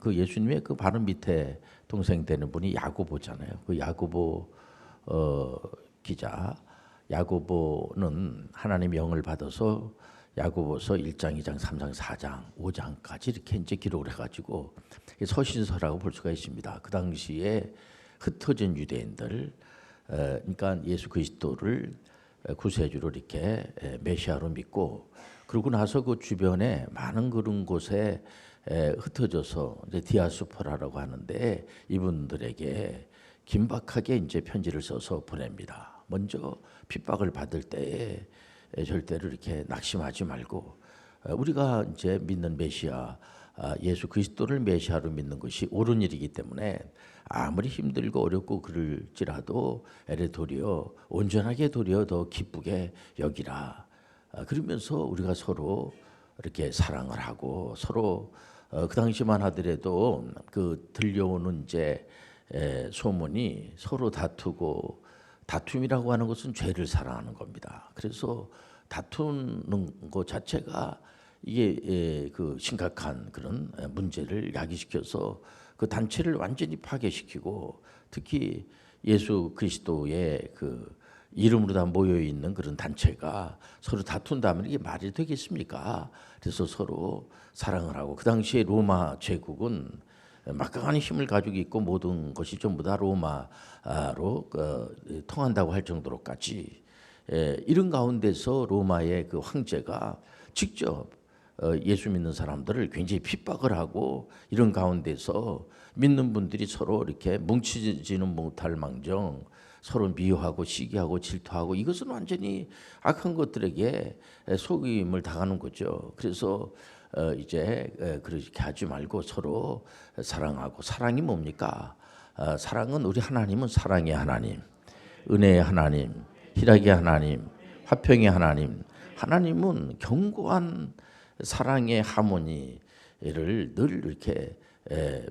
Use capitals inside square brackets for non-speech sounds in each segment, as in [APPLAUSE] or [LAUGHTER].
그 예수님의 그 바로 밑에 동생 되는 분이 야고보잖아요. 그 야고보 어, 기자 야고보는 하나님 영을 받아서 야고보서 1장, 2장, 3장, 4장, 5장까지 이렇게 이제 기록을 해가지고 서신서라고 볼 수가 있습니다. 그 당시에 흩어진 유대인들, 어, 그러니까 예수 그리스도를 구세주로 이렇게 메시아로 믿고 그러고 나서 그 주변에 많은 그런 곳에 에, 흩어져서 이제 디아스포라라고 하는데 이분들에게 긴박하게 이제 편지를 써서 보냅니다. 먼저 핍박을 받을 때에 에, 절대로 이렇게 낙심하지 말고 어, 우리가 이제 믿는 메시아 아, 예수 그리스도를 메시아로 믿는 것이 옳은 일이기 때문에 아무리 힘들고 어렵고 그럴지라도 에레 도리어 온전하게 도리어 더 기쁘게 여기라. 아, 그러면서 우리가 서로 이렇게 사랑을 하고 서로 어, 그 당시만 하더라도 그 들려오는 이제 에, 소문이 서로 다투고 다툼이라고 하는 것은 죄를 사랑하는 겁니다. 그래서 다투는 것 자체가 이게 에, 그 심각한 그런 에, 문제를 야기시켜서 그 단체를 완전히 파괴시키고 특히 예수 그리스도의 그 이름으로 다 모여 있는 그런 단체가 서로 다툰다면 이게 말이 되겠습니까? 그래서 서로 사랑을 하고 그 당시에 로마 제국은 막강한 힘을 가지고 있고 모든 것이 전부 다 로마로 어, 통한다고 할 정도로까지 예, 이런 가운데서 로마의 그 황제가 직접 어, 예수 믿는 사람들을 굉장히 핍박을 하고 이런 가운데서 믿는 분들이 서로 이렇게 뭉치지는 못할 망정 서로 미워하고 시기하고 질투하고 이것은 완전히 악한 것들에게 속임을 당하는 거죠. 그래서 어 이제 그렇게 하지 말고 서로 사랑하고 사랑이 뭡니까? 어 사랑은 우리 하나님은 사랑의 하나님, 은혜의 하나님, 희락의 하나님, 화평의 하나님. 하나님은 견고한 사랑의 하모니를 늘 이렇게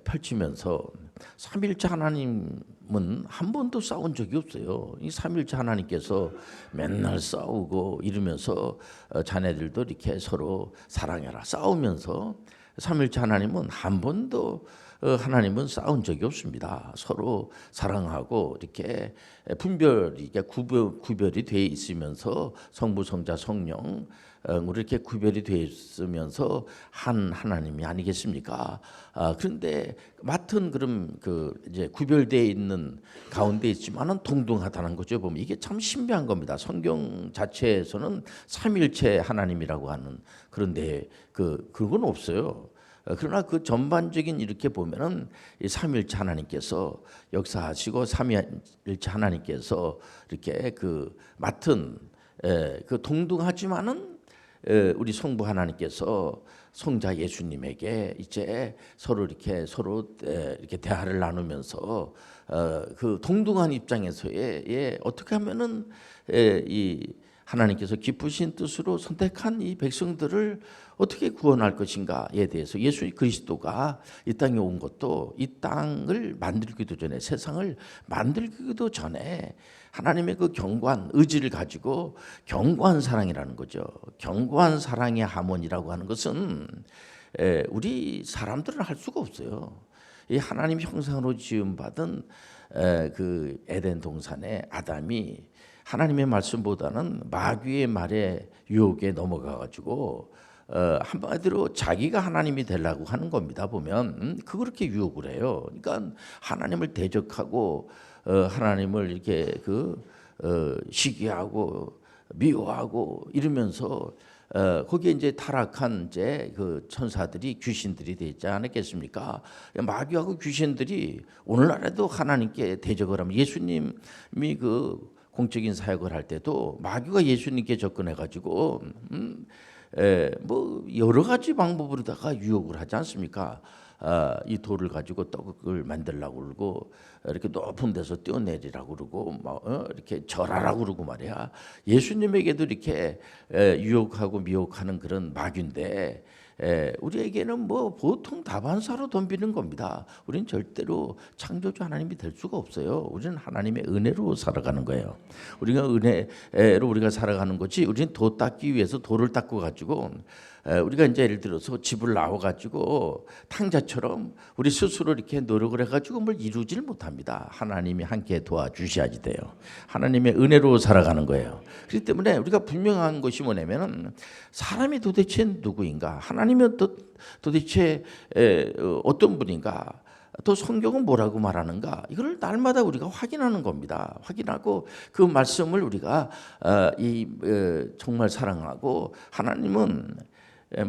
펼치면서 삼일째 하나님은 한 번도 싸운 적이 없어요. 이 삼일째 하나님께서 맨날 싸우고 이러면서 어, 자네들도 이렇게 서로 사랑해라 싸우면서 삼일째 하나님은 한 번도 어, 하나님은 싸운 적이 없습니다. 서로 사랑하고 이렇게 분별이 구별, 구별이 돼 있으면서 성부, 성자, 성령 어, 이렇게 구별이 되어 있으면서 한 하나님이 아니겠습니까? 아, 그런데 맡은 그럼 그 이제 구별되어 있는 가운데 있지만은 동등하다는 거죠. 보면 이게 참 신비한 겁니다. 성경 자체에서는 삼일체 하나님이라고 하는 그런데 그 그건 없어요. 어, 그러나 그 전반적인 이렇게 보면은 이 삼일체 하나님께서 역사하시고 삼일체 하나님께서 이렇게 그 맡은 에, 그 동등하지만은 우리 성부 하나님께서 성자 예수님에게 이제 서로 이렇게 서로 이렇게 대화를 나누면서 어, 그 동등한 입장에서의 예, 어떻게 하면은 이 하나님께서 기쁘신 뜻으로 선택한 이 백성들을 어떻게 구원할 것인가에 대해서 예수 그리스도가 이 땅에 온 것도 이 땅을 만들기도 전에 세상을 만들기도 전에 하나님의 그 견고한 의지를 가지고 견고한 사랑이라는 거죠. 견고한 사랑의 하모니라고 하는 것은 우리 사람들은 할 수가 없어요. 이 하나님 형상으로 지음 받은 그 에덴 동산의 아담이 하나님의 말씀보다는 마귀의 말에 유혹에 넘어가 가지고 어, 한마디로 자기가 하나님이 되려고 하는 겁니다. 보면 음, 그렇게 유혹을 해요. 그러니까 하나님을 대적하고 어, 하나님을 이렇게 그 어, 시기하고 미워하고 이러면서 어, 거기에 이제 타락한 이제 그 천사들이 귀신들이 되지 않았겠습니까? 마귀하고 귀신들이 오늘날에도 하나님께 대적을 하면 예수님이 그 공적인 사역을 할 때도 마귀가 예수님께 접근해 가지고 음, 에, 뭐 여러 가지 방법으로다가 유혹을 하지 않습니까? 아, 이 돌을 가지고 떡을 만들라고 그러고 이렇게 높은 데서 뛰어내리라고 그러고 뭐 어, 이렇게 절하라고 그러고 말이야. 예수님에게도 이렇게 에, 유혹하고 미혹하는 그런 마귀인데 에, 우리에게는 뭐 보통 다반사로 덤비는 겁니다. 우리는 절대로 창조주 하나님이 될 수가 없어요. 우리는 하나님의 은혜로 살아가는 거예요. 우리가 은혜로 우리가 살아가는 거지. 우리는 도 닦기 위해서 돌을 닦고 가지고 에, 우리가 이제 예를 들어서 집을 나와 가지고 탕자처럼 우리 스스로 이렇게 노력을 해 가지고 뭘 이루지를 못합니다. 하나님이 함께 도와주셔야지 돼요. 하나님의 은혜로 살아가는 거예요. 그렇기 때문에 우리가 분명한 것이 뭐냐면은 사람이 도대체 누구인가? 하나님은 또 도대체 에, 어, 어떤 분인가? 또 성경은 뭐라고 말하는가? 이걸 날마다 우리가 확인하는 겁니다. 확인하고 그 말씀을 우리가 어, 이 어, 정말 사랑하고 하나님은 에,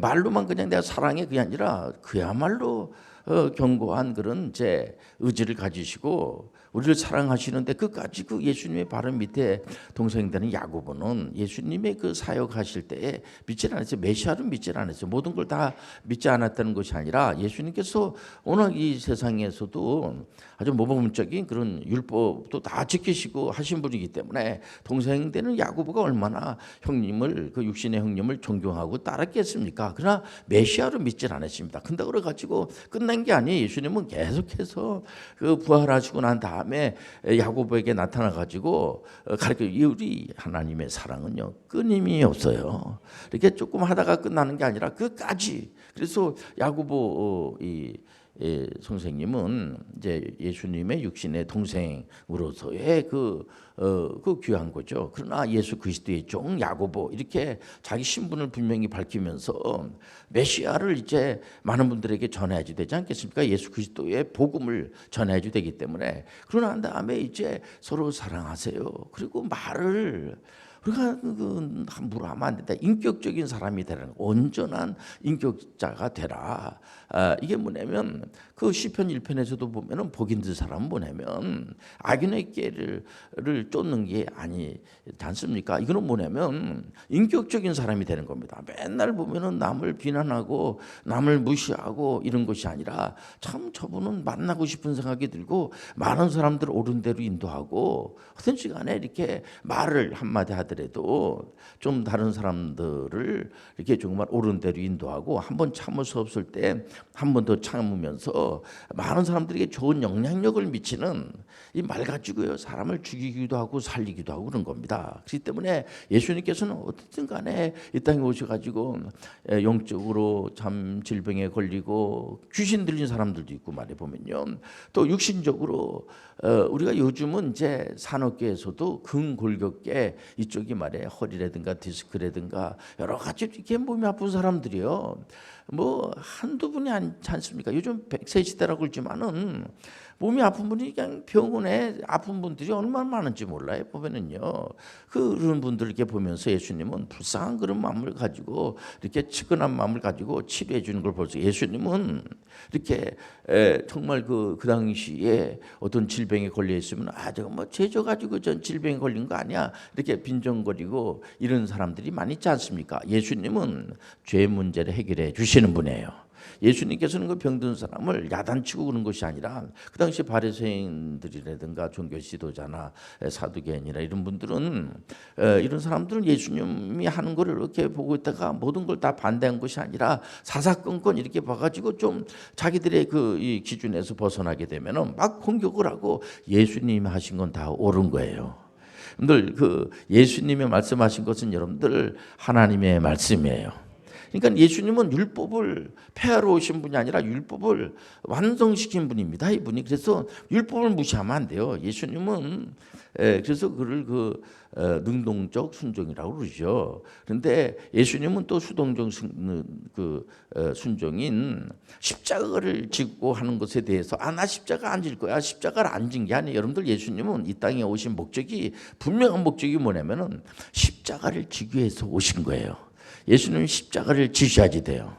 말로만 그냥 내가 사랑해. 그게 아니라 그야말로 어, 견고한 그런 제 의지를 가지시고 우리를 사랑하시는데 끝까지 그 예수님의 바로 밑에 동생 되는 야고보는 예수님의 그 사역하실 때에 믿질 않았어요. 메시아를 믿질 않았어요. 모든 걸 다 믿지 않았다는 것이 아니라 예수님께서 오늘 이 세상에서도 아주 모범적인 그런 율법도 다 지키시고 하신 분이기 때문에 동생 되는 야고보가 얼마나 형님을 그 육신의 형님을 존경하고 따랐겠습니까? 그러나 메시아를 믿질 않았습니다. 근데 그래 가지고 끝난 게 아니에요. 예수님은 계속해서 그 부활하시고 난 다음에 야고보에게 나타나 가지고 가르쳐 이 우리 하나님의 사랑은요 끊임이 없어요. 이렇게 조금 하다가 끝나는 게 아니라 끝까지. 그래서 야고보 어, 이 예, 선생님은 이제 예수님의 육신의 동생으로서의 그, 어, 그 귀한 거죠. 그러나 예수 그리스도의 종 야고보 이렇게 자기 신분을 분명히 밝히면서 메시아를 이제 많은 분들에게 전해야지 되지 않겠습니까? 예수 그리스도의 복음을 전해야지 되기 때문에 그러나 한 다음에 이제 서로 사랑하세요. 그리고 말을 우리가 그 함부로 하면 안 된다. 인격적인 사람이 되라는 온전한 인격자가 되라. 아, 이게 뭐냐면 그 시편 1편에서도 보면은 복인 들 사람은 뭐냐면 악인의 깨를 를 쫓는 게 아니지 않습니까? 이거는 뭐냐면 인격적인 사람이 되는 겁니다. 맨날 보면은 남을 비난하고 남을 무시하고 이런 것이 아니라 참 저분은 만나고 싶은 생각이 들고 많은 사람들 옳은 대로 인도하고 어떤 시간에 이렇게 말을 한마디 하더라도 좀 다른 사람들을 이렇게 정말 옳은 대로 인도하고 한 번 참을 수 없을 때 한 번 더 참으면서 많은 사람들에게 좋은 영향력을 미치는 이 말 가지고요 사람을 죽이기도 하고 살리기도 하고 그런 겁니다. 그렇기 때문에 예수님께서는 어떻든 간에 이 땅에 오셔가지고 에, 영적으로 참 질병에 걸리고 귀신 들린 사람들도 있고 말해 보면요 또 육신적으로 어, 우리가 요즘은 이제 산업계에서도 근골격계 이쪽이 말해 허리라든가 디스크라든가 여러 가지 이렇게 몸이 아픈 사람들이요. 뭐 한두 분이 않지 않습니까? 요즘 100세 시대라고 그러지만은 몸이 아픈 분이 그냥 병원에 아픈 분들이 얼마나 많은지 몰라요. 보면은요. 그런 분들 이렇게 보면서 예수님은 불쌍한 그런 마음을 가지고 이렇게 측은한 마음을 가지고 치료해 주는 걸볼 수. 예수님은 이렇게 에, 정말 그, 그 당시에 어떤 질병에 걸려 있으면 아, 저거 뭐 죄져 가지고 전 질병에 걸린 거 아니야. 이렇게 빈정거리고 이런 사람들이 많이 있지 않습니까? 예수님은 죄 문제를 해결해 주시는 분이에요. 예수님께서는 그 병든 사람을 야단치고 그런 것이 아니라 그 당시 바리새인들이라든가 종교 지도자나 사두개인이나 이런 분들은 에, 이런 사람들은 예수님이 하는 거를 이렇게 보고 있다가 모든 걸 다 반대한 것이 아니라 사사건건 이렇게 봐가지고 좀 자기들의 그이 기준에서 벗어나게 되면은 막 공격을 하고 예수님이 하신 건 다 옳은 거예요. 여러분들 그 예수님이 말씀하신 것은 여러분들 하나님의 말씀이에요. 그러니까 예수님은 율법을 폐하러 오신 분이 아니라 율법을 완성시킨 분입니다. 이분이 그래서 율법을 무시하면 안 돼요. 예수님은 에, 그래서 그를 그 어, 능동적 순종이라고 그러죠. 그런데 예수님은 또 수동적 순, 그 어, 순종인 십자가를 지고 하는 것에 대해서 아 나 십자가 안 질 거야. 십자가를 안 진 게 아니에요. 여러분들 예수님은 이 땅에 오신 목적이 분명한 목적이 뭐냐면은 십자가를 지기 위해서 오신 거예요. 예수님은 십자가를 지셔야지 돼요.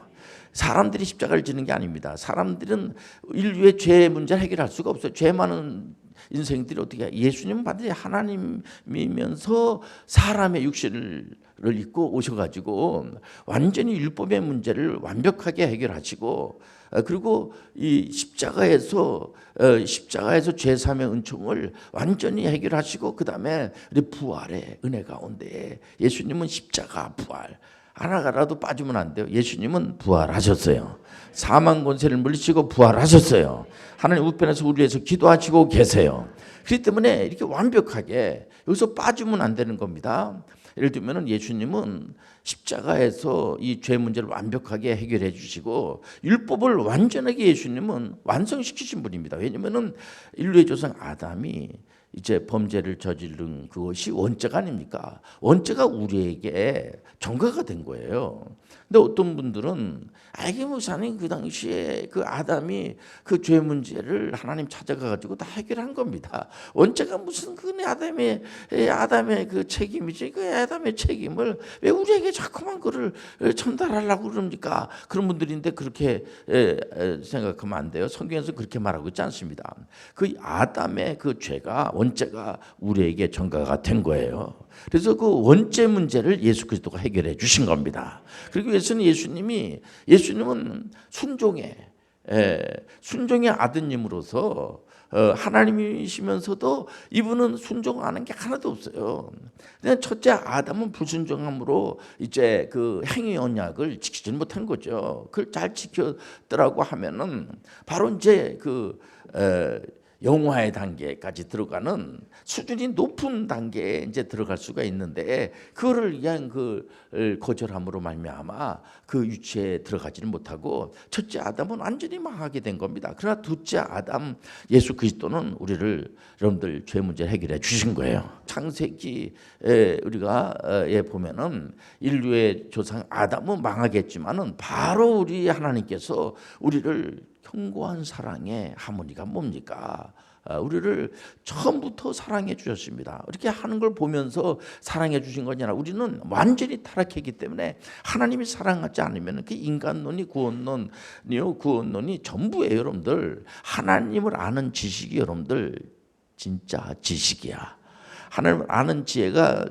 사람들이 십자가를 지는 게 아닙니다. 사람들은 인류의 죄 문제를 해결할 수가 없어요. 죄 많은 인생들이 어떻게 해요? 예수님은 반드시 하나님이면서 사람의 육신을 입고 오셔가지고 완전히 율법의 문제를 완벽하게 해결하시고 어, 그리고 이 십자가에서 어, 십자가에서 죄사의 은총을 완전히 해결하시고 그 다음에 부활의 은혜 가운데 예수님은 십자가 부활 하나가라도 빠지면 안 돼요. 예수님은 부활하셨어요. 사망 권세를 물리치고 부활하셨어요. 하나님 우편에서 우리 위해서 기도하시고 계세요. 그렇기 때문에 이렇게 완벽하게 여기서 빠지면 안 되는 겁니다. 예를 들면은 예수님은 십자가에서 이 죄 문제를 완벽하게 해결해 주시고 율법을 완전하게 예수님은 완성시키신 분입니다. 왜냐면은 인류의 조상 아담이 이제 범죄를 저지른 그것이 원죄가 아닙니까? 원죄가 우리에게 전가가 된 거예요. 근데 어떤 분들은 알게 목사님 그 당시에 그 아담이 그 죄 문제를 하나님 찾아가 가지고 다 해결한 겁니다. 원죄가 무슨 그 아담의 아담의 그 책임이지 그 아담의 책임을 왜 우리에게 자꾸만 그를 전달하려고 그럽니까? 그런 분들인데 그렇게 생각하면 안 돼요. 성경에서 그렇게 말하고 있지 않습니다. 그 아담의 그 죄가 원죄가 우리에게 전가가 된 거예요. 그래서 그 원죄 문제를 예수 그리스도가 해결해 주신 겁니다. 그리고 예수는 예수님이 예수님은 순종의 에, 순종의 아드님으로서 어, 하나님이시면서도 이분은 순종하는 게 하나도 없어요. 그냥 첫째 아담은 불순종함으로 이제 그 행위 언약을 지키지 못한 거죠. 그걸 잘 지켰더라고 하면은 바로 이제 그 에, 영화의 단계까지 들어가는 수준이 높은 단계에 이제 들어갈 수가 있는데 그거를 그냥 그 거절함으로 말미암아 그 유치에 들어가지는 못하고 첫째 아담은 완전히 망하게 된 겁니다. 그러나 둘째 아담 예수 그리스도는 우리를 여러분들 죄 문제 해결해 주신 거예요. 창세기에 우리가 예 보면은 인류의 조상 아담은 망하겠지만은 바로 우리 하나님께서 우리를 견고한 사랑의 하모니가 뭡니까? 우리를 처음부터 사랑해 주셨습니다. 이렇게 하는 걸 보면서 사랑해 주신 거냐? 우리는 완전히 타락했기 때문에 하나님이 사랑하지 않으면 그 인간론이 구원론이요 구원론이 전부예요, 여러분들. 하나님을 아는 지식이 여러분들 진짜 지식이야. 하나님을 아는 지혜가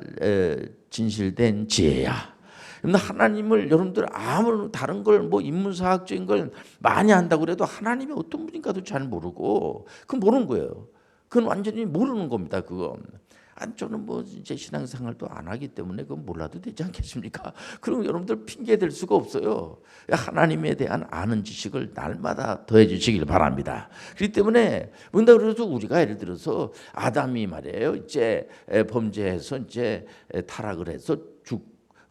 진실된 지혜야. 하나님을 여러분들 아무런 다른 걸 뭐 인문사학적인 걸 많이 한다고 그래도 하나님이 어떤 분인가도 잘 모르고 그건 모르는 거예요. 그건 완전히 모르는 겁니다. 그거. 아니 저는 뭐 이제 신앙생활도 안 하기 때문에 그건 몰라도 되지 않겠습니까? [LAUGHS] 그럼 여러분들 핑계 댈 수가 없어요. 하나님에 대한 아는 지식을 날마다 더해 주시길 바랍니다. 그렇기 때문에 뭔가 그래도 우리가 예를 들어서 아담이 말이에요. 이제 범죄해서 이제 타락을 해서 죽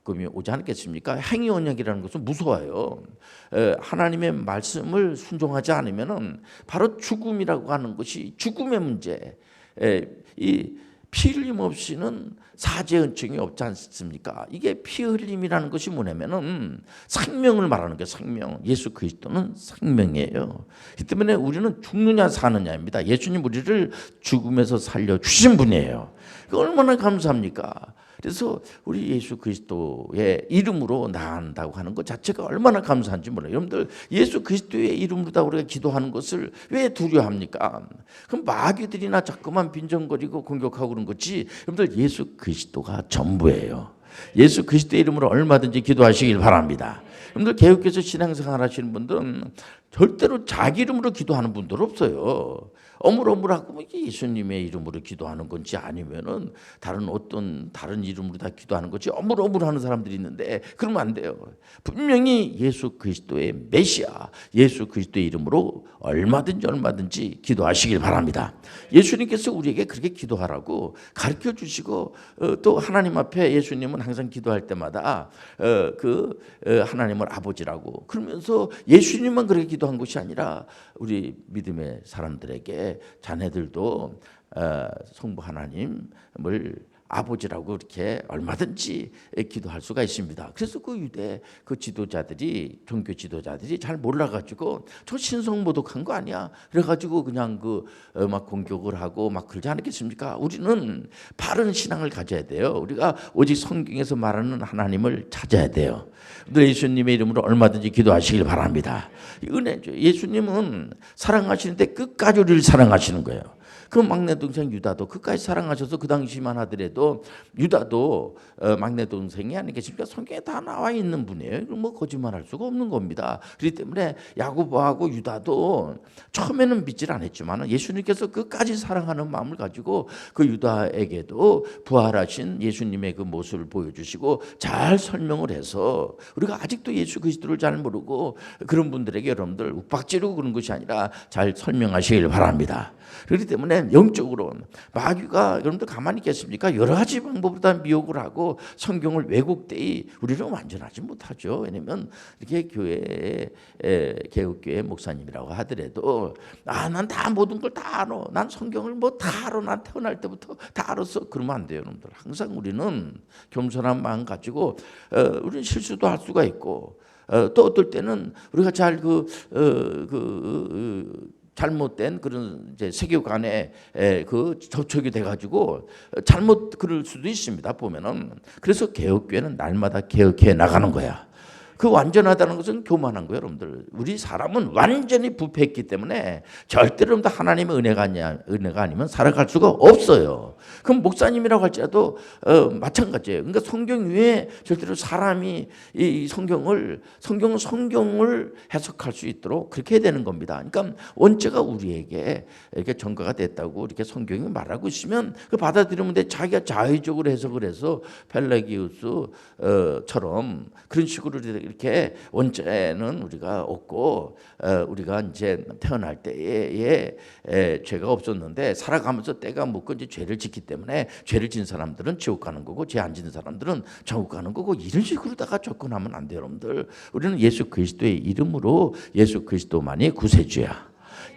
금이 오지 않겠습니까? 행위 언약이라는 것은 무서워요. 하나님의 말씀을 순종하지 않으면은 바로 죽음이라고 하는 것이 죽음의 문제. 이 피 흘림 없이는 사제 은총이 없지 않습니까? 이게 피 흘림이라는 것이 뭐냐면은 생명을 말하는 게 생명. 예수 그리스도는 생명이에요. 이 때문에 우리는 죽느냐 사느냐입니다. 예수님 우리를 죽음에서 살려 주신 분이에요. 얼마나 감사합니까? 그래서 우리 예수 그리스도의 이름으로 나간다고 하는 것 자체가 얼마나 감사한지 몰라요. 여러분들 예수 그리스도의 이름으로 다 우리가 기도하는 것을 왜 두려워합니까? 그럼 마귀들이나 자꾸만 빈정거리고 공격하고 그런 거지. 여러분들 예수 그리스도가 전부예요. 예수 그리스도의 이름으로 얼마든지 기도하시길 바랍니다. 여러분들 개혁교서 신앙생활 하시는 분들은 절대로 자기 이름으로 기도하는 분들 없어요. 어물어물하고 뭐 예수님의 이름으로 기도하는 건지 아니면은 다른 어떤 다른 이름으로 다 기도하는 건지 어물어물하는 사람들이 있는데 그러면 안 돼요. 분명히 예수 그리스도의 메시아, 예수 그리스도의 이름으로 얼마든지 얼마든지 기도하시길 바랍니다. 예수님께서 우리에게 그렇게 기도하라고 가르쳐 주시고 어, 또 하나님 앞에 예수님은 항상 기도할 때마다 어, 그 어, 하나님을 아버지라고 그러면서 예수님만 그렇게 기도한 것이 아니라 우리 믿음의 사람들에게 자네들도 성부 하나님을 아버지라고 이렇게 얼마든지 기도할 수가 있습니다. 그래서 그 유대 그 지도자들이 종교 지도자들이 잘 몰라가지고 저 신성 모독한 거 아니야? 그래가지고 그냥 그막 어, 공격을 하고 막 그러지 않겠습니까? 우리는 바른 신앙을 가져야 돼요. 우리가 오직 성경에서 말하는 하나님을 찾아야 돼요. 예수님의 이름으로 얼마든지 기도하시길 바랍니다. 은혜죠. 예수님은 사랑하시는데 끝까지 우리를 사랑하시는 거예요. 그 막내 동생 유다도 끝까지 사랑하셔서 그 당시만 하더라도 유다도 어, 막내 동생이 아니겠습니까? 성경에 다 나와 있는 분이에요. 뭐 거짓말할 수가 없는 겁니다. 그렇기 때문에 야고보하고 유다도 처음에는 믿질 않았지만 예수님께서 끝까지 사랑하는 마음을 가지고 그 유다에게도 부활하신 예수님의 그 모습을 보여주시고 잘 설명을 해서 우리가 아직도 예수 그리스도를 잘 모르고 그런 분들에게 여러분들 욱박지르고 그런 것이 아니라 잘 설명하시길 바랍니다. 그렇기 때문에 때문에 영적으로 마귀가 여러분들 가만히 있겠습니까? 여러 가지 방법으로 다 미혹을 하고 성경을 왜곡되이 우리는 완전하지 못하죠. 왜냐면 이렇게 교회에 에, 개혁교회 목사님이라고 하더라도 아 난 다 모든 걸 다 알아. 난 성경을 뭐 다 알아. 난 태어날 때부터 다 알았어. 그러면 안 돼요, 여러분들. 항상 우리는 겸손한 마음 가지고 어, 우리는 실수도 할 수가 있고 어, 또 어떨 때는 우리가 잘그 어, 그, 어, 잘못된 그런 이제 세계관에 에, 그 접촉이 돼가지고 잘못 그럴 수도 있습니다 보면은 그래서 개혁교회는 날마다 개혁해 나가는 거야. 그 완전하다는 것은 교만한 거예요, 여러분들. 우리 사람은 완전히 부패했기 때문에 절대로 하나님의 은혜가 아니야, 은혜가 아니면 살아갈 수가 없어요. 그럼 목사님이라고 할지라도 어, 마찬가지예요. 그러니까 성경 위에 절대로 사람이 이 성경을 성경 성경을 해석할 수 있도록 그렇게 해야 되는 겁니다. 그러니까 원죄가 우리에게 이렇게 전가가 됐다고 이렇게 성경이 말하고 있으면 그 받아들이면 돼. 자기가 자의적으로 해석을 해서 펠레기우스처럼 그런 식으로 이렇게 원죄는 우리가 없고 어, 우리가 이제 태어날 때에 에, 죄가 없었는데 살아가면서 때가 묻고 이제 죄를 짓기 때문에 죄를 진 사람들은 지옥 가는 거고 죄 안 짓는 사람들은 천국 가는 거고 이런 식으로다가 접근하면 안 돼요, 여러분들. 우리는 예수 그리스도의 이름으로 예수 그리스도만이 구세주야.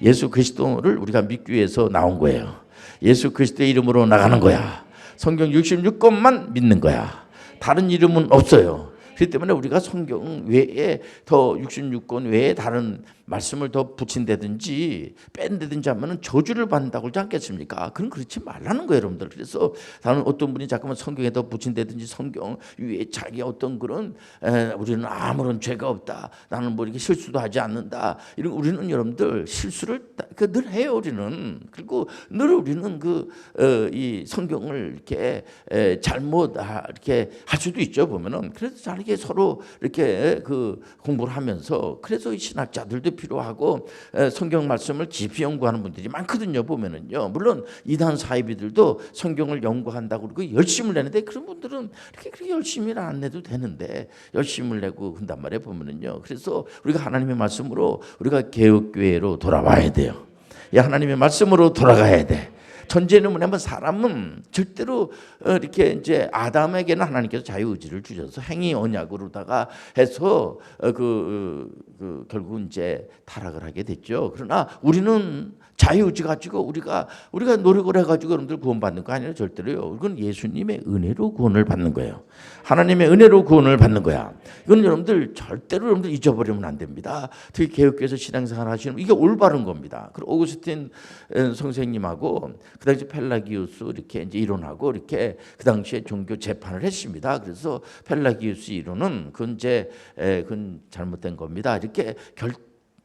예수 그리스도를 우리가 믿기 위해서 나온 거예요. 예수 그리스도의 이름으로 나가는 거야. 성경 66권만 믿는 거야. 다른 이름은 없어요. 그렇기 때문에 우리가 성경 외에 더 66권 외에 다른 말씀을 더 붙인다든지 뺀다든지 하면은 저주를 받는다고 그러지 않겠습니까? 그건 그렇지 말라는 거예요, 여러분들. 그래서 다른 어떤 분이 자꾸만 성경에 더 붙인다든지 성경 위에 자기 어떤 그런 에, 우리는 아무런 죄가 없다. 나는 뭐 이렇게 실수도 하지 않는다. 이런 우리는 여러분들 실수를 그 늘 해요, 우리는. 그리고 늘 우리는 그이 어, 성경을 이렇게 에, 잘못 하, 이렇게 할 수도 있죠, 보면은. 그래서 잘게 서로 이렇게 그 공부를 하면서 그래서 신학자들도 필요하고 성경 말씀을 깊이 연구하는 분들이 많거든요. 보면은요. 물론 이단 사이비들도 성경을 연구한다고 그러고 열심을 내는데 그런 분들은 그렇게 그렇게 열심히는 안 내도 되는데 열심을 내고 한단 말이에요. 보면은요. 그래서 우리가 하나님의 말씀으로 우리가 개혁교회로 돌아와야 돼요. 이 하나님의 말씀으로 돌아가야 돼. 전제는 뭐냐면 사람은 절대로 어, 이렇게 이제 아담에게는 하나님께서 자유 의지를 주셔서 행위 언약으로다가 해서 어, 그, 그 결국 이제 타락을 하게 됐죠. 그러나 우리는 자유 의지 가지고 우리가 우리가 노력을 해 가지고 여러분들 구원받는 거 아니라 절대로요. 이건 예수님의 은혜로 구원을 받는 거예요. 하나님의 은혜로 구원을 받는 거야. 이건 여러분들 절대로 여러분들 잊어버리면 안 됩니다. 특히 개혁교에서 신앙생활 하시는 이게 올바른 겁니다. 그리고 오구스틴 선생님하고 그 당시 펠라기우스 이렇게 이제 이론하고 이렇게 그 당시에 종교 재판을 했습니다. 그래서 펠라기우스 이론은 그건 이제 그건 잘못된 겁니다. 이렇게 결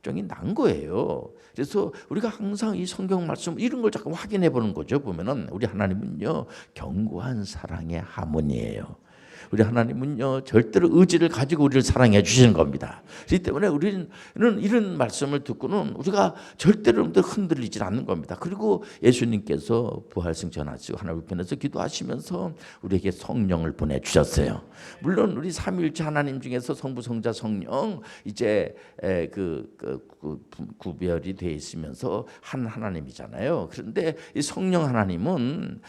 결정이 난 거예요. 그래서 우리가 항상 이 성경 말씀 이런 걸 자꾸 확인해 보는 거죠. 보면은 우리 하나님은요 견고한 사랑의 하모니예요. 우리 하나님은요 절대로 의지를 가지고 우리를 사랑해 주시는 겁니다. 그렇기 때문에 우리는 이런 말씀을 듣고는 우리가 절대로 흔들리지 않는 겁니다. 그리고 예수님께서 부활 승천하시고 하나님 편에서 기도하시면서 우리에게 성령을 보내 주셨어요. 물론 우리 삼일째 하나님 중에서 성부 성자 성령 이제 그, 그, 그 구별이 돼 있으면서 한 하나님이잖아요. 그런데 이 성령 하나님은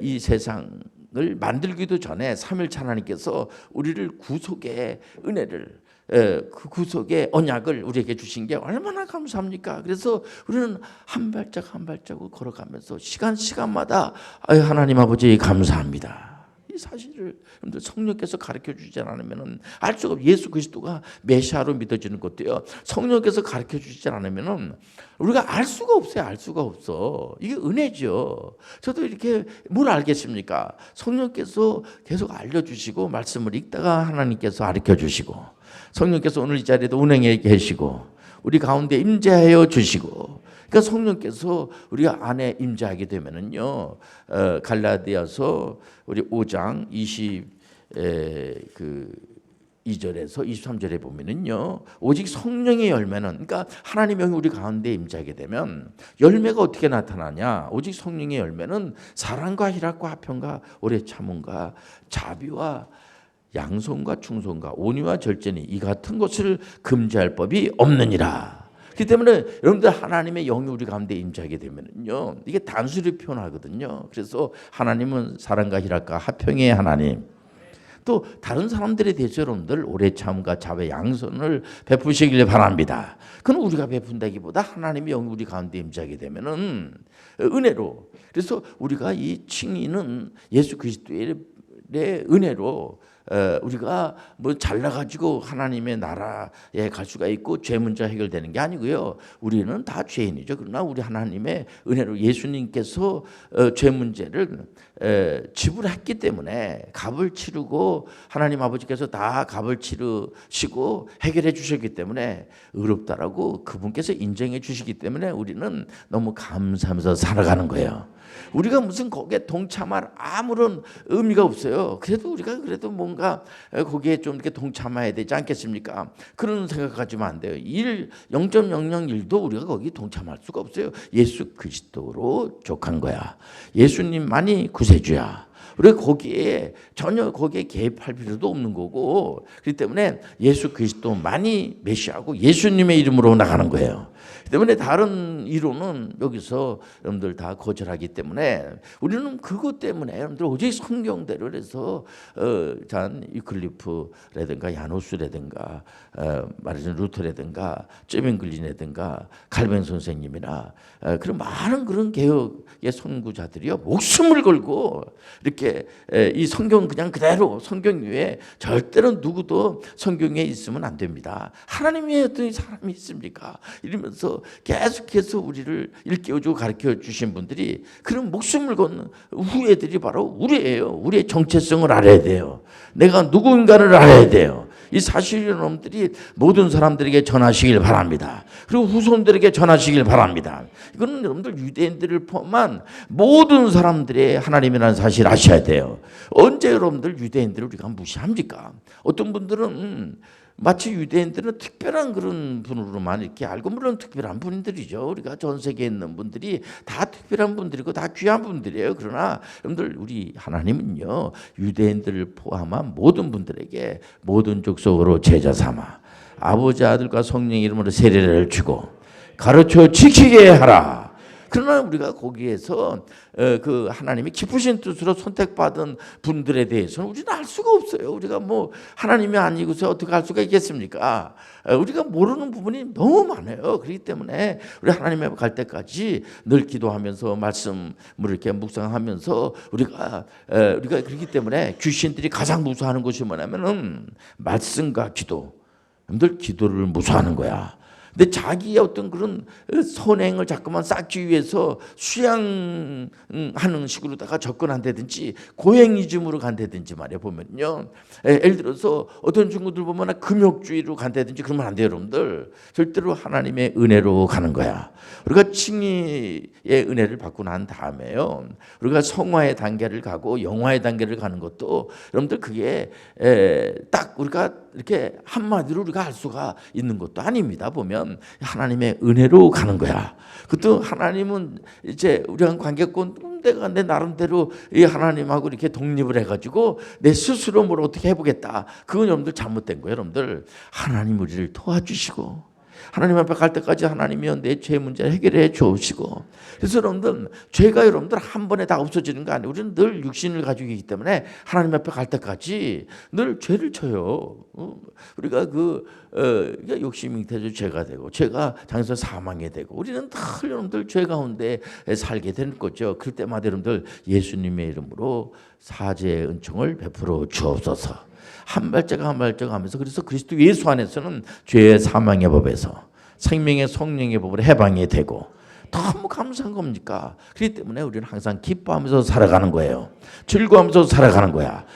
이 세상 을 만들기도 전에 삼일차 하나님께서 우리를 구속의 은혜를 그 구속의 언약을 우리에게 주신 게 얼마나 감사합니까? 그래서 우리는 한 발짝 한 발짝을 걸어가면서 시간 시간마다 하나님 아버지 감사합니다. 여러분들 성령께서 가르쳐 주지 않으면은 알 수가 없. 예수 그리스도가 메시아로 믿어지는 것도요. 성령께서 가르쳐 주지 않으면은 우리가 알 수가 없어요. 알 수가 없어. 이게 은혜죠. 저도 이렇게 뭘 알겠습니까? 성령께서 계속 알려 주시고 말씀을 읽다가 하나님께서 가르쳐 주시고 성령께서 오늘 이 자리에도 운행해 계시고 우리 가운데 임재하여 주시고 그러니까 성령께서 우리가 안에 임재하게 되면은요 어, 갈라디아서 우리 5장 20그 2절에서 23절에 보면은요. 오직 성령의 열매는 그러니까 하나님의 영이 우리 가운데 임재하게 되면 열매가 어떻게 나타나냐? 오직 성령의 열매는 사랑과 희락과 화평과 오래 참음과 자비와 양손과 충손과 온유와 절제니 이 같은 것을 금지할 법이 없느니라. 그렇기 때문에 여러분들 하나님의 영이 우리 가운데 임재하게 되면요 이게 단순히 표현하거든요. 그래서 하나님은 사랑과 희락과 화평의 하나님. 또 다른 사람들에 대해서 여러분들 오래 참과 자배 양선을 베푸시길 바랍니다. 그건 우리가 베푼다기보다 하나님의 영이 우리 가운데 임재하게 되면은 은혜로 그래서 우리가 이 칭의는 예수 그리스도의 은혜로 어, 우리가 뭐 잘나가지고 하나님의 나라에 갈 수가 있고 죄 문제 해결되는 게 아니고요. 우리는 다 죄인이죠. 그러나 우리 하나님의 은혜로 예수님께서 어, 죄 문제를 에, 지불했기 때문에 값을 치르고 하나님 아버지께서 다 값을 치르시고 해결해 주셨기 때문에 의롭다라고 그분께서 인정해 주시기 때문에 우리는 너무 감사하면서 살아가는 거예요. 우리가 무슨 거기에 동참할 아무런 의미가 없어요. 그래도 우리가 그래도 뭔가 거기에 좀 이렇게 동참해야 되지 않겠습니까? 그런 생각하지면 안 돼요. 1 0.001도 우리가 거기 동참할 수가 없어요. 예수 그리스도로 족한 거야. 예수님만이 구세주야. 우리 거기에 전혀 거기에 개입할 필요도 없는 거고 그렇기 때문에 예수 그리스도만이 메시아고 예수님의 이름으로 나가는 거예요. 때문에 다른 이론은 여기서 여러분들 다 거절하기 때문에 우리는 그것 때문에 여러분들 오직 성경대로 해서 어, 잔 유클리프라든가 야노스라든가 어, 말하자면 루터라든가 쩌맹글린이라든가 칼뱅 선생님이나 어, 그런 많은 그런 개혁의 선구자들이요 목숨을 걸고 이렇게 에, 이 성경 그냥 그대로 성경 위에 절대로 누구도 성경에 있으면 안 됩니다. 하나님이 어떤 사람이 있습니까? 이러면서 계속해서 우리를 일깨워주고 가르쳐 주신 분들이 그런 목숨을 건 후예들이 바로 우리예요. 우리의 정체성을 알아야 돼요. 내가 누구인가를 알아야 돼요. 이 사실 여러분들이 모든 사람들에게 전하시길 바랍니다. 그리고 후손들에게 전하시길 바랍니다. 이거는 여러분들 유대인들을 포함한 모든 사람들의 하나님이라는 사실 아셔야 돼요. 언제 여러분들 유대인들을 우리가 무시합니까? 어떤 분들은 음, 마치 유대인들은 특별한 그런 분으로만 이렇게 알고 물론 특별한 분들이죠. 우리가 전 세계에 있는 분들이 다 특별한 분들이고 다 귀한 분들이에요. 그러나 여러분들 우리 하나님은요 유대인들을 포함한 모든 분들에게 모든 족속으로 제자 삼아 아버지 아들과 성령 이름으로 세례를 주고 가르쳐 지키게 하라. 그러나 우리가 거기에서 어, 그 하나님이 기쁘신 뜻으로 선택받은 분들에 대해서는 우리는 알 수가 없어요. 우리가 뭐 하나님이 아니고서 어떻게 할 수가 있겠습니까? 어, 우리가 모르는 부분이 너무 많아요. 그렇기 때문에 우리 하나님 앞에 갈 때까지 늘 기도하면서 말씀을 이렇게 묵상하면서 우리가 어, 우리가 그렇기 때문에 귀신들이 가장 무서워하는 것이 뭐냐면은 말씀과 기도. 늘 기도를 무서워하는 거야. 근데 자기의 어떤 그런 선행을 자꾸만 쌓기 위해서 수양하는 식으로다가 접근한다든지 고행이즘으로 간다든지 말이야 보면요. 예를 들어서 어떤 친구들 보면 금욕주의로 간다든지 그러면 안 돼요, 여러분들. 절대로 하나님의 은혜로 가는 거야. 우리가 칭의의 은혜를 받고 난 다음에요. 우리가 성화의 단계를 가고 영화의 단계를 가는 것도 여러분들 그게 딱 우리가 이렇게 한마디로 우리가 알 수가 있는 것도 아닙니다. 보면 하나님의 은혜로 가는 거야. 그것도 하나님은 이제 우리랑 관계권 내가 내 나름대로 이 하나님하고 이렇게 독립을 해가지고 내 스스로 뭘 어떻게 해보겠다. 그건 여러분들 잘못된 거예요, 여러분들. 하나님 우리를 도와주시고 하나님 앞에 갈 때까지 하나님이 내죄 문제 해결해 주시고 그래서 여러분들 죄가 여러분들 한 번에 다 없어지는 거 아니에요. 우리는 늘 육신을 가지고 있기 때문에 하나님 앞에 갈 때까지 늘 죄를 쳐요. 어? 우리가 그 어, 욕심이 되죠 죄가 되고 죄가 장에서 사망이 되고 우리는 늘 여러분들 죄 가운데 살게 되는 거죠. 그럴 때마다 여러분들 예수님의 이름으로 사죄의 은총을 베풀어 주옵소서. 한 발짝 한 발짝 하면서 그래서 그리스도 예수 안에서는 죄의 사망의 법에서 생명의 성령의 법으로 해방이 되고 너무 감사한 겁니까? 그렇기 때문에 우리는 항상 기뻐하면서 살아가는 거예요. 즐거워하면서 살아가는 거야.